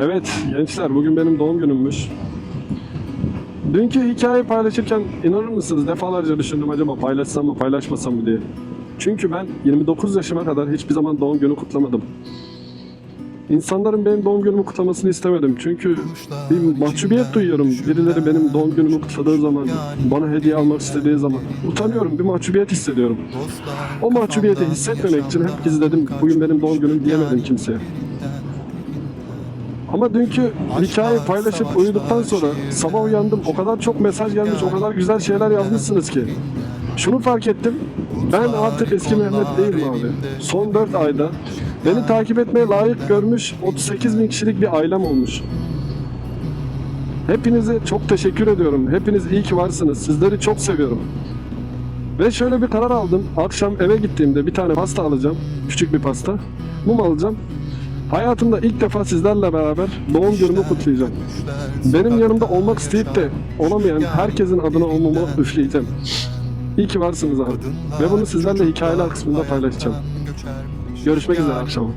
Evet gençler bugün benim doğum günümmüş. Dünkü hikayeyi paylaşırken inanır mısınız defalarca düşündüm acaba paylaşsam mı paylaşmasam mı diye. Çünkü ben 29 yaşıma kadar hiçbir zaman doğum günü kutlamadım. İnsanların benim doğum günümü kutlamasını istemedim. Çünkü bir mahcubiyet duyuyorum. Birileri benim doğum günümü kutladığı zaman, bana hediye almak istediği zaman. Utanıyorum, bir mahcubiyet hissediyorum. O mahcubiyeti hissetmemek için hep gizledim. Bugün benim doğum günüm diyemedim kimseye. Ama dünkü hikayeyi paylaşıp uyuduktan sonra sabah uyandım. O kadar çok mesaj gelmiş, o kadar güzel şeyler yazmışsınız ki. Şunu fark ettim. Ben artık eski Mehmet değilim abi. Son 4 ayda beni takip etmeye layık görmüş 38 bin kişilik bir ailem olmuş. Hepinize çok teşekkür ediyorum. Hepiniz iyi ki varsınız. Sizleri çok seviyorum. Ve şöyle bir karar aldım. Akşam eve gittiğimde bir tane pasta alacağım. Küçük bir pasta. Mum alacağım. Hayatımda ilk defa sizlerle beraber doğum günümü kutlayacağım. Benim yanımda olmak isteyip de olamayan herkesin adına o mumu üfleyeceğim. İyi ki varsınız abi. Ve bunu sizlerle hikayeler kısmında paylaşacağım. Görüşmek üzere akşam.